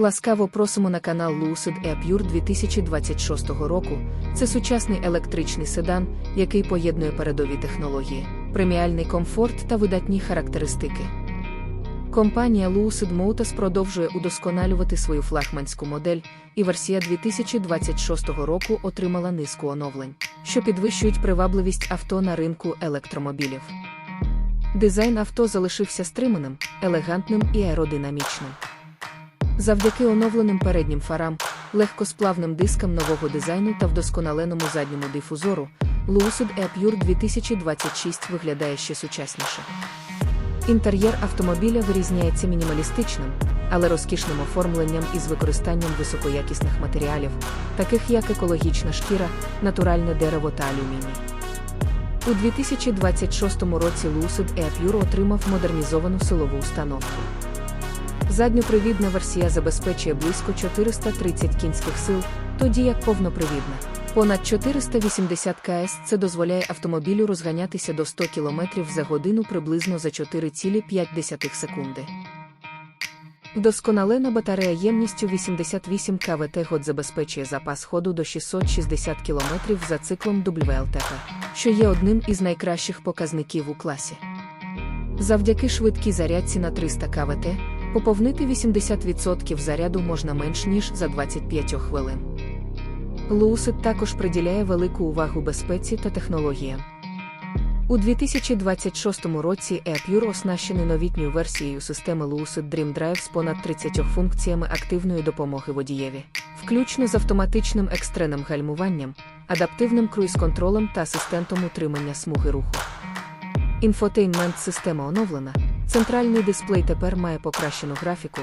Ласкаво просимо на канал Lucid Air Pure 2026 року. Це сучасний електричний седан, який поєднує передові технології, преміальний комфорт та видатні характеристики. Компанія Lucid Motors продовжує удосконалювати свою флагманську модель, і версія 2026 року отримала низку оновлень, що підвищують привабливість авто на ринку електромобілів. Дизайн авто залишився стриманим, елегантним і аеродинамічним. Завдяки оновленим переднім фарам, легкосплавним дискам нового дизайну та вдосконаленому задньому дифузору, Lucid Air Pure 2026 виглядає ще сучасніше. Інтер'єр автомобіля вирізняється мінімалістичним, але розкішним оформленням із використанням високоякісних матеріалів, таких як екологічна шкіра, натуральне дерево та алюміній. У 2026 році Lucid Air Pure отримав модернізовану силову установку. Задньопривідна версія забезпечує близько 430 кінських сил, тоді як повнопривідна. Понад 480 кс це дозволяє автомобілю розганятися до 100 км за годину приблизно за 4,5 секунди. Вдосконалена батарея ємністю 88 кВт год забезпечує запас ходу до 660 км за циклом WLTP, що є одним із найкращих показників у класі. Завдяки швидкій зарядці на 300 кВт, поповнити 80% заряду можна менш ніж за 25 хвилин. Lucid також приділяє велику увагу безпеці та технологіям. У 2026 році Air оснащений новітньою версією системи Lucid Dream Drive з понад 30 функціями активної допомоги водієві, включно з автоматичним екстреним гальмуванням, адаптивним круїз-контролем та асистентом утримання смуги руху. Інфотейнмент-система оновлена. Центральний дисплей тепер має покращену графіку,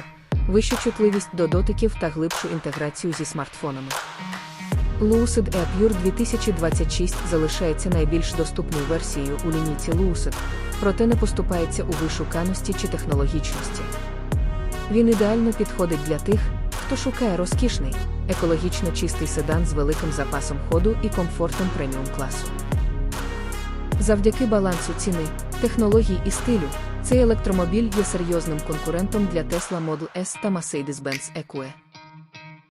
вищу чутливість до дотиків та глибшу інтеграцію зі смартфонами. Lucid Air Pure 2026 залишається найбільш доступною версією у лінійці Lucid, проте не поступається у вишуканості чи технологічності. Він ідеально підходить для тих, хто шукає розкішний, екологічно чистий седан з великим запасом ходу і комфортом преміум класу. Завдяки балансу ціни, технологій і стилю, цей електромобіль є серйозним конкурентом для Tesla Model S та Mercedes-Benz EQE.